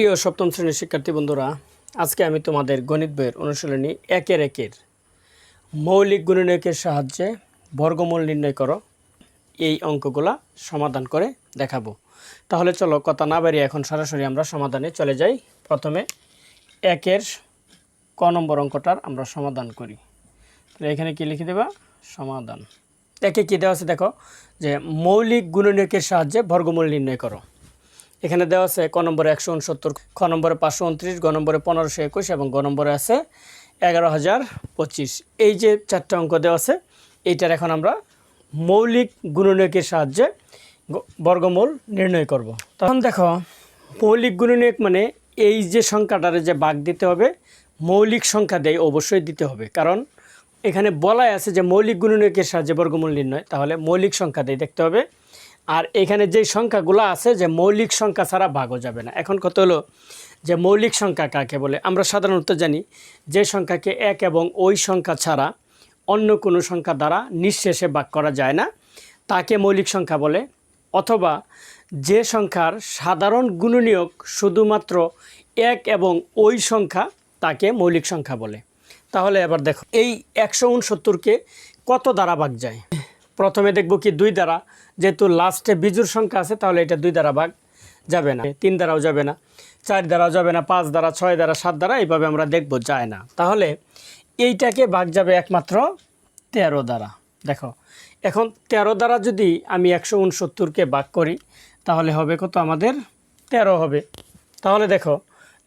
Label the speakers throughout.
Speaker 1: প্রিয় সপ্তম শ্রেণির শিক্ষার্থী বন্ধুরা, আজকে আমি তোমাদের গণিত বইয়ের অনুশীলনী একের একের মৌলিক গুণনীয়কের সাহায্যে বর্গমূল নির্ণয় করো। এই অঙ্কগুলা সমাধান করে দেখাবো। তাহলে চলো কথা না বাড়িয়ে এখন সরাসরি আমরা সমাধানে চলে যাই। প্রথমে একের ক নম্বর অঙ্কটার আমরা সমাধান করি। তাহলে এখানে কি লিখে দেবা? সমাধান। একে কী দেওয়া আছে দেখো, যে মৌলিক গুণনীয়কের সাহায্যে বর্গমূল নির্ণয় করো। এখানে দেওয়া আছে ক নম্বরে একশো উনসত্তর, খ নম্বরে পাঁচশো উনত্রিশ, গ নম্বরে পনেরোশো একুশ এবং গ নম্বরে আছে এগারো হাজার পঁচিশ। এই যে চারটা অঙ্ক দেওয়া আছে, এইটার এখন আমরা মৌলিক গুণনীয়কের সাহায্যে বর্গমূল নির্ণয় করব। তখন দেখো, মৌলিক গুণনীয়ক মানে এই যে সংখ্যাটারে যে বাঘ দিতে হবে, মৌলিক সংখ্যা দেয় অবশ্যই দিতে হবে। কারণ এখানে বলাই আছে যে মৌলিক গুণনীয়কের সাহায্যে বর্গমূল নির্ণয়, তাহলে মৌলিক সংখ্যা দেয় দেখতে হবে। আর এখানে যেই সংখ্যাগুলো আছে, যে মৌলিক সংখ্যা ছাড়া ভাগও যাবে না। এখন কত হলো যে মৌলিক সংখ্যা কাকে বলে? আমরা সাধারণত জানি যে সংখ্যাকে এক এবং ওই সংখ্যা ছাড়া অন্য কোনো সংখ্যা দ্বারা নিঃশেষে ভাগ করা যায় না। তাকে মৌলিক সংখ্যা বলে। অথবা যে সংখ্যার সাধারণ গুণনীয়ক শুধুমাত্র এক এবং ওই সংখ্যা তাকে মৌলিক সংখ্যা বলে। তাহলে এবার দেখো, এই একশো উনসত্তরকে কত দ্বারা ভাগ যায়? প্রথমে দেখব কি দুই দ্বারা। যেহেতু লাস্টে বিজুর সংখ্যা আছে, তাহলে এটা দুই দ্বারা ভাগ যাবে না। তিন দ্বারাও যাবে না, চার দ্বারাও যাবে না, পাঁচ দ্বারা, ছয় দ্বারা, সাত দ্বারা, এইভাবে আমরা দেখব যায় না। তাহলে এইটাকে ভাগ যাবে একমাত্র তেরো দ্বারা। দেখো, এখন তেরো দ্বারা যদি আমি একশো উনসত্তরকে ভাগ করি, তাহলে হবে কত আমাদের? তেরো হবে। তাহলে দেখো,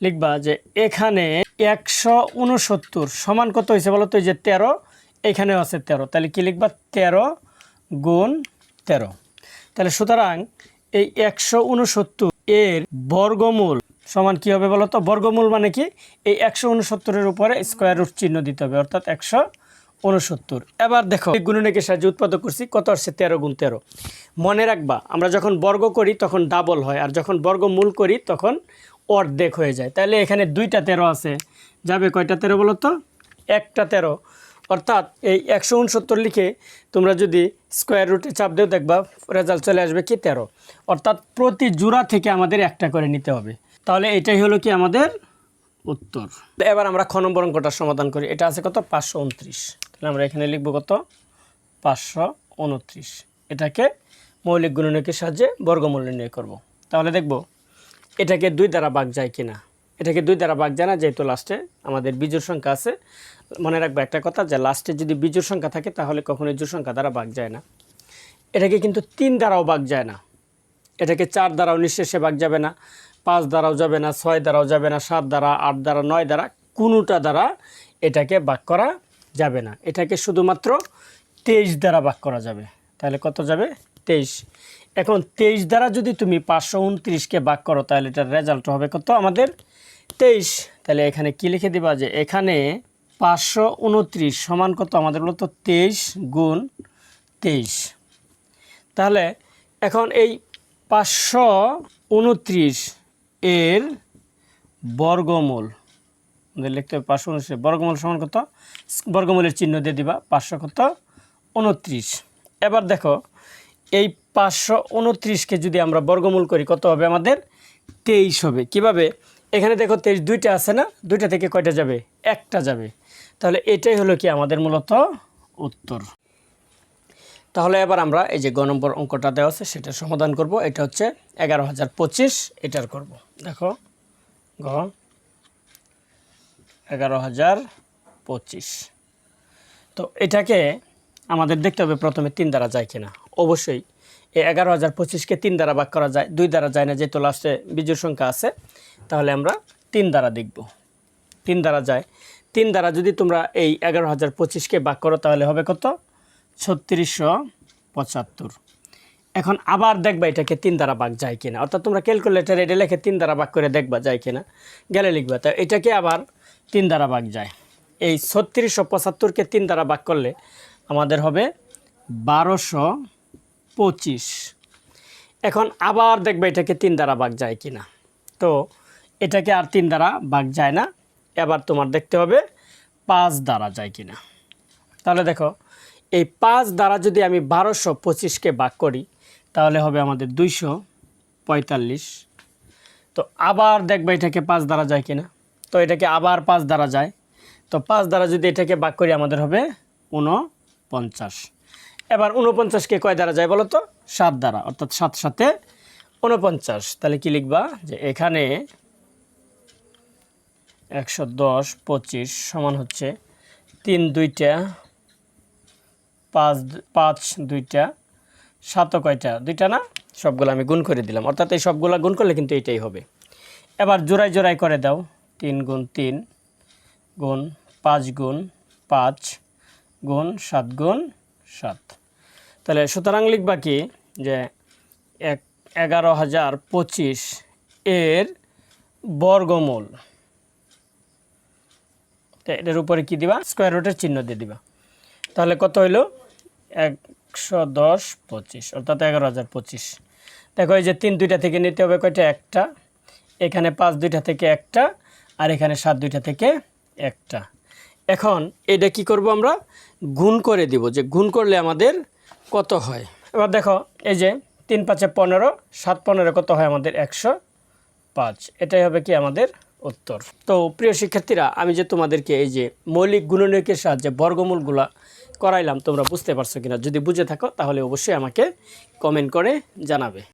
Speaker 1: লিখবা যে এখানে একশো উনসত্তর সমান কত হয়েছে বলো তো? যে তেরো, এখানেও আছে তেরো। তাহলে কি লিখবা? তেরো গুণ তেরো। তাহলে সুতরাং এই একশো উনসত্তর এর বর্গমূল সমান কি হবে বলো তো বর্গমূল মানে কি? এই একশো উনসত্তরের উপরে স্কোয়ার রুট চিহ্ন দিতে হবে, অর্থাৎ একশো উনসত্তর। এবার দেখো, এই গুণনীয়কের সাহায্যে উৎপাদক করছি, কত আসছে? তেরো গুণ তেরো। মনে রাখবা, আমরা যখন বর্গ করি, তখন ডাবল হয়, আর যখন বর্গমূল করি, তখন অর্ধেক হয়ে যায়। তাহলে এখানে দুইটা তেরো আছে। যাবে কয়টা তেরো বলো তো একটা তেরো। অর্থাৎ এই একশো উনসত্তর লিখে তোমরা যদি স্কোয়ার রুটে চাপ দেও, দেখবা রেজাল্ট চলে আসবে কি তেরো। অর্থাৎ প্রতি জোড়া থেকে আমাদের একটা করে নিতে হবে। তাহলে এটাই হলো কি আমাদের উত্তর। এবার আমরা খ নম্বর অঙ্কটার সমাধান করি। এটা আছে কত? পাঁচশো উনত্রিশ। তাহলে আমরা এখানে লিখব কত? পাঁচশো উনত্রিশ। এটাকে মৌলিক গুণনীয়কের সাহায্যে বর্গমূল্য নির্ণয় করব। তাহলে দেখব, এটাকে দুই দ্বারা ভাগ যায় কিনা। এটাকে দুই দ্বারা ভাগ যায় না যেহেতু লাস্টে আমাদের বিজুর সংখ্যা আছে। মনে রাখব একটা কথা যে লাস্টে যদি বিজুর সংখ্যা থাকে তাহলে কখনোই জোর সংখ্যা দ্বারা ভাগ যায় না। এটাকে কিন্তু তিন দ্বারাও ভাগ যায় না। এটাকে চার দ্বারাও নিঃশেষে ভাগ যাবে না, পাঁচ দ্বারাও যাবে না, ছয় দ্বারাও যাবে না, সাত দ্বারা, আট দ্বারা, নয় দ্বারা, কোনোটা দ্বারা এটাকে ভাগ করা যাবে না। এটাকে শুধুমাত্র তেইশ দ্বারা ভাগ করা যাবে। তাহলে কত যাবে? তেইশ। এখন তেইশ দ্বারা যদি তুমি পাঁচশো উনত্রিশকে ভাগ করো, তাহলে এটার রেজাল্ট হবে কত? আমাদের তেইশ, তাহলে এখানে কি লিখে দিবা যে এখানে পাঁচশো উনত্রিশ সমান কত আমাদের বলতো তেইশ গুণ তেইশ। তাহলে এখন এই পাঁচশো উনত্রিশ এর বর্গমূল, আমাদের লিখতে হবে পাঁচশো উনত্রিশ বর্গমূল সমান কত? বর্গমূলের চিহ্ন দিয়ে দিবা পাঁচশো কত? উনত্রিশ। এবার দেখো, এই পাঁচশো উনত্রিশকে যদি আমরা বর্গমূল করি কত হবে আমাদের? তেইশ হবে। কীভাবে? এখানে দেখো তেইশ, দুইটা আছে না? দুইটা থেকে কয়টা যাবে? একটা যাবে। তাহলে এটাই হলো কি আমাদের মূলত উত্তর। তাহলে এবার আমরা এই যে গ নম্বর অঙ্কটা দেওয়া আছে, সেটা সমাধান করব। এটা হচ্ছে এগারো হাজার পঁচিশ, এটার করব। দেখো, গ, এগারো হাজার পঁচিশ। তো এটাকে আমাদের দেখতে হবে প্রথমে তিন দ্বারা যায় কিনা। অবশ্যই এই এগারো হাজার পঁচিশকে তিন দ্বারা ভাগ করা যায়, দুই দ্বারা যায় না, যেহেতু লাস্টে বিজুর সংখ্যা আছে, তাহলে আমরা তিন দ্বারা দেখব। তিন দ্বারা যায়। তিন দ্বারা যদি তোমরা এই এগারো হাজার পঁচিশকে ভাগ করো, তাহলে হবে কত? ছত্রিশশো পঁচাত্তর। এখন আবার দেখবা এটাকে তিন দ্বারা ভাগ যায় কিনা। অর্থাৎ তোমরা ক্যালকুলেটার এটা লেখে তিন দ্বারা ভাগ করে দেখবা যায় কিনা। গেলে লিখবা। তা এটাকে আবার তিন দ্বারা ভাগ যায়। এই ছত্রিশশো পঁচাত্তরকে তিন দ্বারা ভাগ করলে আমাদের হবে বারোশো পঁচিশ। এখন আবার দেখবে এটাকে তিন দ্বারা ভাগ যায় কি না। তো এটাকে আর তিন দ্বারা ভাগ যায় না, এবার তোমার দেখতে হবে পাঁচ দ্বারা যায় কি না। তাহলে দেখো, এই পাঁচ দ্বারা যদি আমি বারোশো পঁচিশকে ভাগ করি, তাহলে হবে আমাদের দুইশো পঁয়তাল্লিশ। তো আবার দেখবে এটাকে পাঁচ দ্বারা যায় কিনা তো এটাকে আবার পাঁচ দ্বারা যায়। তো পাঁচ দ্বারা যদি এটাকে বাক করি, আমাদের হবে উনপঞ্চাশ এবার উনপঞ্চাশকে কয় দ্বারা যায় বলো তো? সাত দ্বারা, অর্থাৎ সাত সাথে উনপঞ্চাশ তাহলে কি লিখবা? যে এখানে একশো দশ পঁচিশ সমান হচ্ছে তিন দুইটা, পাঁচ পাঁচ দুইটা সাত কয়টা? দুইটা না? সবগুলো আমি গুণ করে দিলাম। অর্থাৎ এই সবগুলো গুণ করলে কিন্তু এটাই হবে। এবার জোড়াই জোড়াই করে দাও। তিন গুণ তিন গুণ পাঁচ গুণ পাঁচ গুণ সাত গুণ সাত। তাহলে সুতরাং লিখবা কি? যে এক, এগারো হাজার পঁচিশ এর বর্গমূল। এটার উপরে কি দিবা? স্কোয়ার রুটের চিহ্ন দিয়ে দিবা। তাহলে কত হইল? একশো দশ পঁচিশ, অর্থাৎ এগারো হাজার পঁচিশ। দেখো এই যে তিন দুইটা থেকে নিতে হবে কয়টা? একটা। এখানে পাঁচ দুইটা থেকে একটা, আর এখানে সাত দুইটা থেকে একটা। এখন এটা কি করব আমরা? গুণ করে দিব। যে গুণ করলে আমাদের কত হয়? এবার দেখো, এই যে তিন পাঁচে পনেরো, সাত পনেরো কত হয় আমাদের একশো পাঁচ? এটাই হবে কি আমাদের উত্তর। তো প্রিয় শিক্ষার্থীরা, আমি যে তোমাদেরকে এই যে মৌলিক গুণনীয়কের সাহায্যে বর্গমূলগুলা করাইলাম, তোমরা বুঝতে পারছ কিনা? যদি বুঝে থাকো, তাহলে অবশ্যই আমাকে কমেন্ট করে জানাবে।